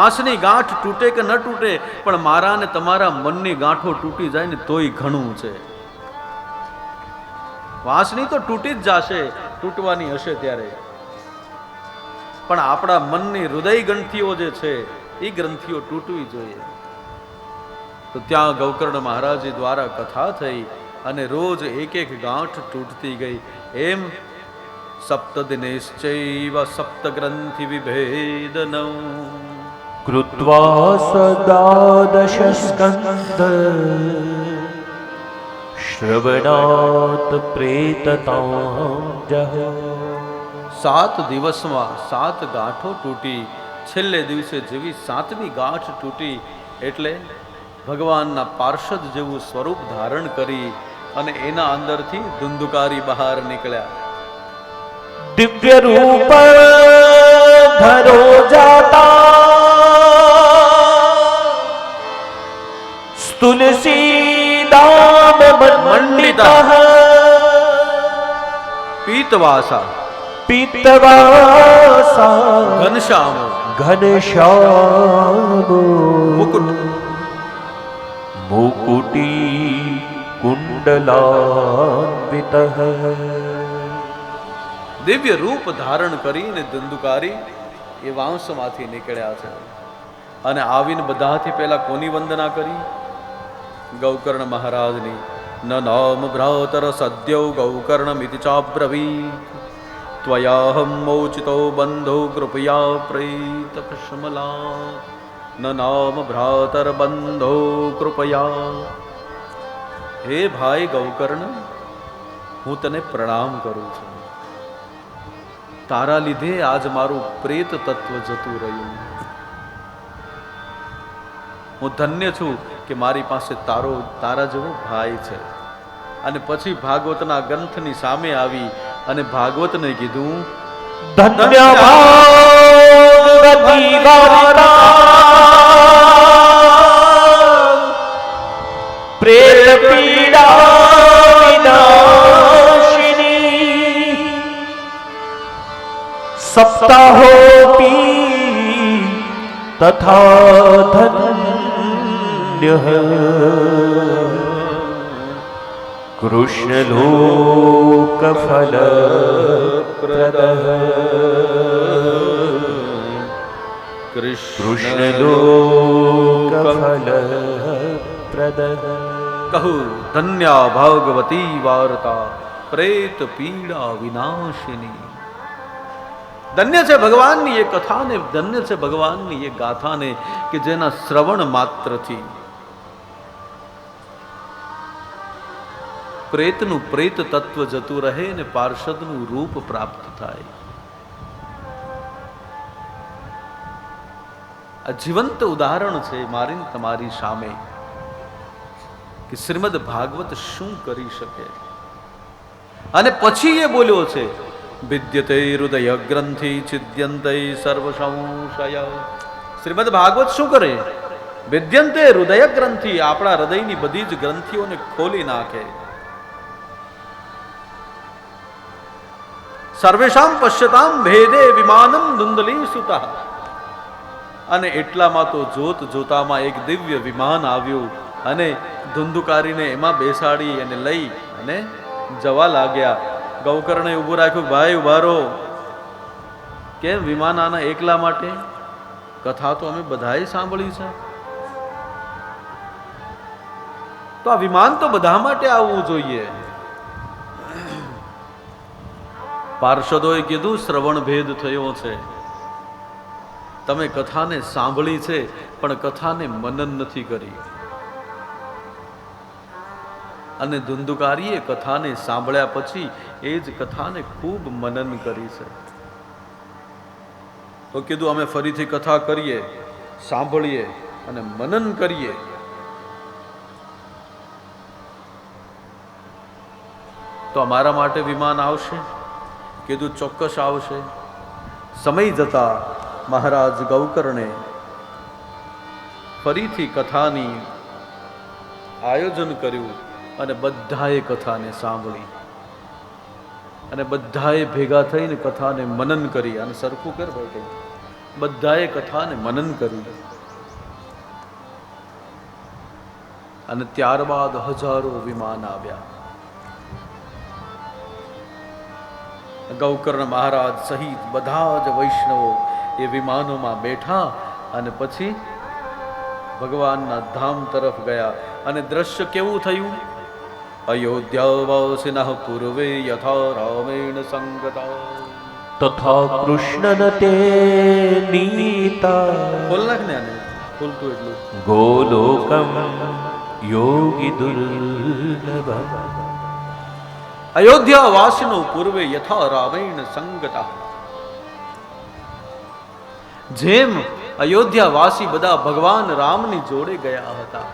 વાંસની ગાંઠ તૂટે કે ન તૂટે, પણ મારા ને તમારા મનની ગાંઠો તૂટી જાય ને તોય ઘણું છે. વાંસની તો તૂટી જ જાશે, તૂટવાની હશે ત્યારે. પણ આપણા મનની હૃદય ગ્રંથિઓ જે છે એ ગ્રંથિઓ તૂટવી જોઈએ. તો ત્યાં ગૌકર્ણ મહારાજી દ્વારા કથા થઈ અને રોજ એક એક ગાંઠ તૂટતી ગઈ. એમ સપ્ત દિનેશ્ચૈવ સપ્ત ગ્રંથિ વિભેદનમ कृत्वा सदादशस्कन्द श्रवणात् प्रेततां जह સાત દિવસમાં સાત ગાંઠો તૂટી છેલ્લે દિવસે જેવી સાતમી ગાંઠ તૂટી એટલે ભગવાનના પાર્ષદ જેવું સ્વરૂપ ધારણ કરી અને એના અંદરથી ધુંધુકારી બહાર નીકળ્યા दिव्यरूप धरो जाता तुलसी તુલસીદામ મંડિત પીતવાસા પીતવાસા ઘનશ્યામ ઘનશ્યામ મુકુટ મુકુટી કુંડલાન્વિત દિવ્ય રૂપ ધારણ કરીને ધંધુકારી એ વાંશમાંથી નીકળ્યા છે. અને આવીને બધાથી પહેલા કોની વંદના કરી? ગૌકર્ણ મહારાજની. ન નામ ભ્રાતર સદ્યૌ ગૌકર્ણમિતિ ચાબ્રવીત ત્વયાહમ મૌચિતો બંધો કૃપયા પ્રેત કશ્મલા. ન નામ ભ્રાતર બંધો કૃપયા. હે ભાઈ ગૌકર્ણ, હું તને પ્રણામ કરું છું. તારા લીધે આજ મારું પ્રેત તત્વ જતું રહ્યું. હું ધન્ય છું કે મારી પાસે તારો તારા જેવો ભાઈ છે. અને પછી ભાગવતના ગ્રંથની સામે આવી અને ભાગવતને કીધું ધન્યવાદ. પ્રેત પીડા સપ્તાહો પી તથા પુણ્ય કૃષ્ણલોકફલ પ્રદ કૃષ્ણલોકફલ પ્રદ કહું, ધન્ય ભગવતી વાર્તા, પ્રેત પીડા વિનાશિની. ધન્ય છે ભગવાનની એ કથાને, ધન્ય છે ભગવાનની એ ગાથાને કે જેના શ્રવણ માત્રથી પ્રેતનું પ્રેત તત્વ જતું રહે ને પાર્ષદનું રૂપ પ્રાપ્ત થાય. આ જીવંત ઉદાહરણ છે મારી તમારી સામે, કે શ્રીમદ ભાગવત શું કરી શકે? અને પછી એ બોલ્યો છે, વિદ્યતે હૃદય ગ્રંથિ છિદ્યંતે સર્વ સંશય શ્રીમદ ભાગવત શું કરે? વિદ્યંતે હૃદય ગ્રંથિ આપણા હૃદયની બધી જ ગ્રંથિઓને ખોલી નાખે. સર્વેશામ પશ્યતામ ભેદે વિમાનમ ધુંદલી સુતા। અને એટલામાં તો જોત જોતામાં એક દિવ્ય વિમાન આવ્યું અને ધુંધુકારીને એમાં બેસાડી અને લઈ અને જવા લાગ્યા। ગૌકર્ણે ઊભું રાખ્યું, ભાઈ ઉભારો કેમ વિમાન આના એકલા માટે? કથા તો અમે બધાએ સાંભળી છે। તો આ વિમાન તો બધા માટે આવવું જોઈએ। પાર્ષદોએ કીધું, શ્રવણ ભેદ થયો છે. તમે કથાને સાંભળી છે, પણ કથાને મનન નથી કરી. અને ધુંધુકારીએ કથાને સાંભળ્યા પછી એ જ કથાને ખૂબ મનન કરી છે. તો કીધું, અમે ફરીથી કથા કરીએ, સાંભળીએ અને મનન કરીએ. તો અમારા માટે વિમાન આવશે? કીધું ચોક્કસ આવશે? સમય જતા મહારાજ ગૌકર્ણે ફરીથી કથાની આયોજન કર્યું અને બધાએ કથાને સાંભળી. અને બધાએ ભેગા થઈને કથાને મનન કરી. અને સરખું કર ભાઈ કંઈ બધાએ કથાને મનન કરી અને ત્યારબાદ હજારો વિમાન આવ્યા. ગૌકર્ણ મહારાજ સહિત બધા જ વૈષ્ણવો એ વિમાનોમાં બેઠા અને પછી ભગવાનના ધામ તરફ ગયા. અને દ્રશ્ય કેવું થયું? અયોધ્યાવાસિનઃ પૂર્વે યથા રામેણ સંગતા. તથા કૃષ્ણ તે નીતા. બોલ નાખ ને આને બોલતું એટલું. ગોલોકમ યોગી દુર્લભ. અયોધ્યા વાસનો પૂર્વે યથા રાવણ સંગતા જેમ અયોધ્યા વાસી બધા ભગવાન રામની જોડે ગયા હતા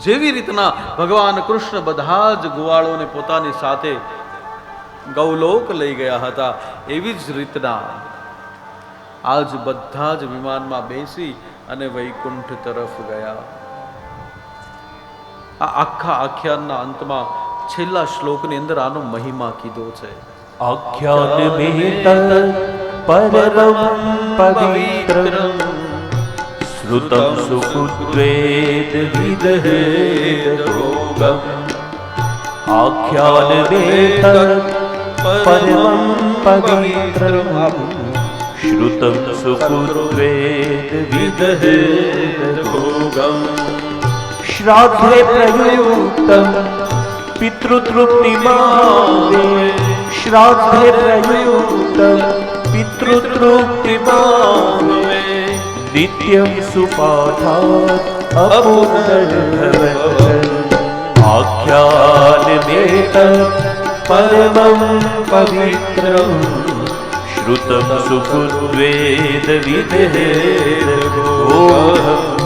જેવી રીતના ભગવાન કૃષ્ણ બધા જ ગુવાળોને પોતાની સાથે ગૌલોક લઈ ગયા હતા એવી જ રીતના આજ બધા જ વિમાનમાં બેસી અને વૈકુંઠ તરફ ગયા આ આખા આખ્યાનના અંતમાં છેલ્લા શ્લોકની અંદર આનો મહિમા કીધો છે. આખ્યાન મેત પરમ પવિત્રમ. શ્રુતમ સુકૃત્વેદ વિદહેદ ભોગમ. આખ્યાન મેત પરમ પવિત્રમ. શ્રુતમ સુપુત્રેદ વિદહેદ ભોગમ. શ્રાદ્ધે પ્રયુક્ત પિતૃતૃપ્તિ માવે શ્રાદ્ધે પ્રયુક્ત પિતૃતૃપ્તિ માવે નિત્યમ સુપાઠા અપુનર્ભવત. આખ્યાનમેત પરમં પવિત્રમ. શ્રુતમ સુકૃદ્વેદ વિદહેદ ભોગમ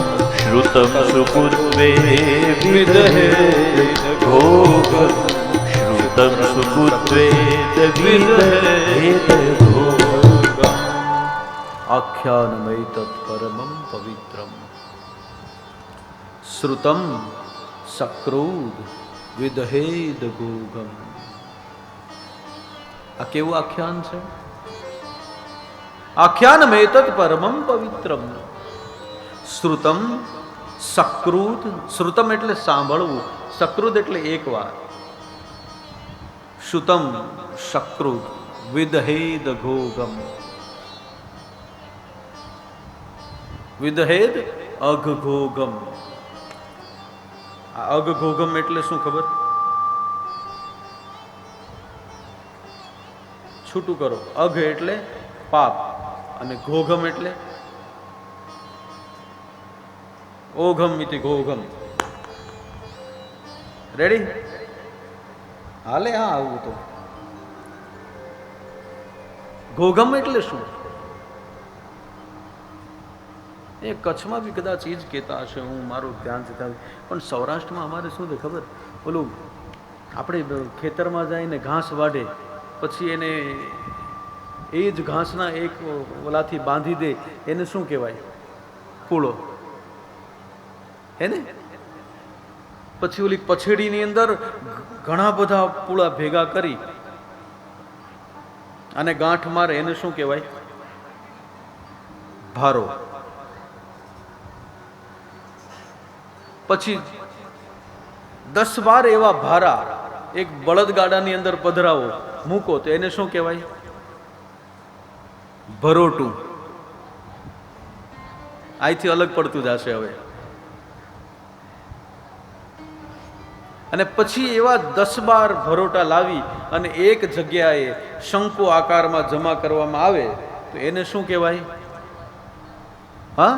શ્રુતમ સુકૃત્વે વિદહેદ ભોગમ શ્રુતમ સુકૃત્વેદ વિદહેદ ભોગમ આખ્યાનમય તત્પરમં પવિત્રમ શ્રુતમ સક્રોધ વિદહેદ ગોગમ આ કેવું આખ્યાન છે આખ્યાનમય તત્પરમં પવિત્રમ શ્રુતમ સકૃત શ્રુતમ એટલે સાંભળવું, સકૃત એટલે એકવાર. શ્રુતમ સકૃત વિદહેદ ઘોગમ વિદહેદ અઘઘોગમ આ અઘઘોગમ એટલે શું ખબર? છૂટું કરો. અઘ એટલે પાપ અને ઘોઘમ એટલે ઓઘમ ઇતિ ઘોઘમ. રેડી હાલે હા આવું તો. ઘોઘમ એટલે શું? એ કચ્છમાં બી કદાચ એ જ કહેતા હશે, હું મારું ધ્યાન જતા પણ સૌરાષ્ટ્રમાં અમારે શું છે ખબર? ઓલું આપણે ખેતરમાં ખેતરમાં જઈને ઘાસ વાઢે, પછી એને એ જ ઘાસના એક ઓલાથી બાંધી દે, એને શું કહેવાય? પૂળો હે ને? પછી ઓલી પછેડીની અંદર ઘણા બધા પૂળા ભેગા કરી અને ગાંઠ મારે એને શું કહેવાય? ભારો. પછી દસ બાર એવા ભારા એક બળદગાડાની અંદર પધરાવો, મૂકો તો એને શું કહેવાય? ભરોટું. આઈથી અલગ પડતું જશે હવે. અને પછી એવા દસ બાર ભરોટા લાવી અને એક જગ્યાએ શંકુ આકારમાં જમા કરવામાં આવે, તો એને શું કહેવાય? હા?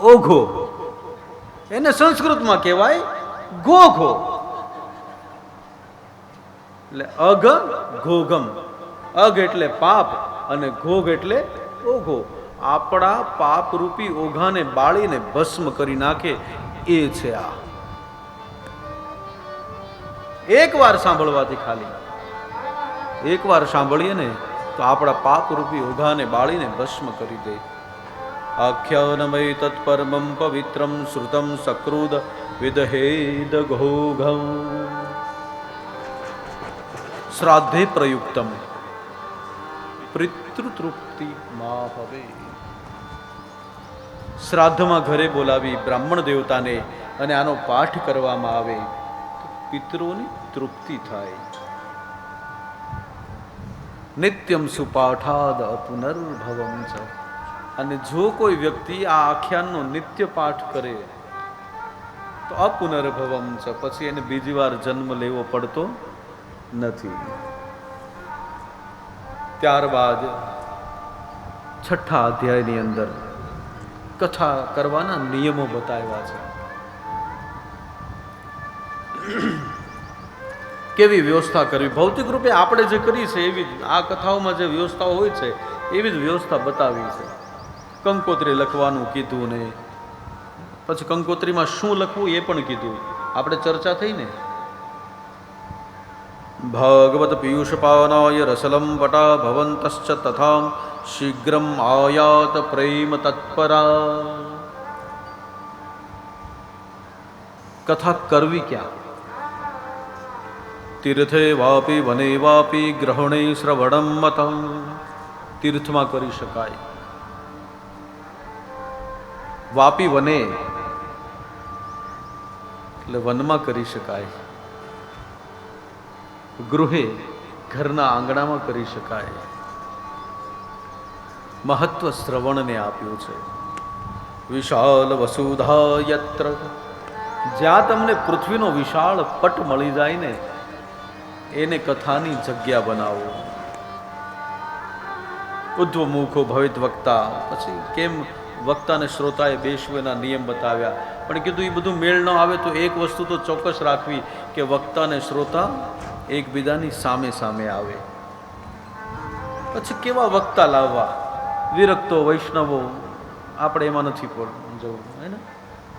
ઓઘો. એને સંસ્કૃતમાં કહેવાય ગોઘો. એટલે અઘ ઘોઘમ. અઘ એટલે પાપ અને ઘોઘ એટલે ઓઘો. આપણા પાપરૂપી ઓઘાને બાળીને ભસ્મ કરી નાખે, એ છે આ. એક વાર સાંભળવાથી ખાલી. એક વાર સાંભળીએ ને તો આપણા પાપ રૂપી ઓઘાને બાળીને ભસ્મ કરી દે. આખ્યાનમય તત્પરમં પવિત્રમ શ્રુતમ સકૃદ વિદહેદ ઘોઘમ. શ્રાદ્ધે પ્રયુક્તમ. પિતૃતૃપ્તિ મા હવે શ્રાદ્ધમાં ઘરે બોલાવી બ્રાહ્મણ દેવતાને અને આનો પાઠ કરવામાં આવે. તો તૃપ્તિ થાય. નિત્યમ સુપાઠાદ પુનર્ભવમ છ અને જો કોઈ વ્યક્તિ આ આખ્યાનનો નિત્ય પાઠ કરે, તો અપુનર્ભવમ છે પછી એને બીજી વાર જન્મ લેવો પડતો નથી. ત્યારબાદ છઠ્ઠા અધ્યાયની અંદર કથા કરવાના નિયમો બતાવ્યા છે. કેવી વ્યવસ્થા કરવી? ભૌતિક રૂપે આપણે જે કરી છે એવી આ કથાઓમાં જે વ્યવસ્થાઓ હોય છે, એવી જ વ્યવસ્થા બતાવી છે કંકોત્રી લખવાનું કીધું ને, પછી કંકોત્રીમાં શું લખવું એ પણ કીધું. આપણે ચર્ચા થઈ ને? ભગવત પિયુષપાનાય રસલમ પટા ભવંતશ્ચ તથા શીઘ્રમ આયાત પ્રેમ તત્પરા. કથા કરવી ક્યાં? તીર્થે વાપી વને વાપી ગ્રહણે શ્રવણમ મતમ. તીર્થમાં કરી શકાય. વાપી વને, એટલે વનમાં કરી શકાય. ગૃહે, ઘરના આંગણામાં કરી શકાય. મહત્વ શ્રવણને આપ્યું છે. વિશાલ વસુધા યત્ર જ્યાં તમને પૃથ્વીનો વિશાળ પટ મળી જાય ને એને કથાની જગ્યા બનાવો. ઉદ્ધવ મુખો ભવિત વક્તા. પછી કેમ વક્તાને શ્રોતાએ બેસવું એના નિયમ બતાવ્યા? પણ કીધું એ બધું મેળ ન આવે તો એક વસ્તુ તો ચોક્કસ રાખવી કે વક્તા અને શ્રોતા એકબીજાની સામે સામે આવે. પછી કેવા વક્તા લાવવા? વિરક્તો વૈષ્ણવો. આપણે એમાં નથી જવું, હે ને?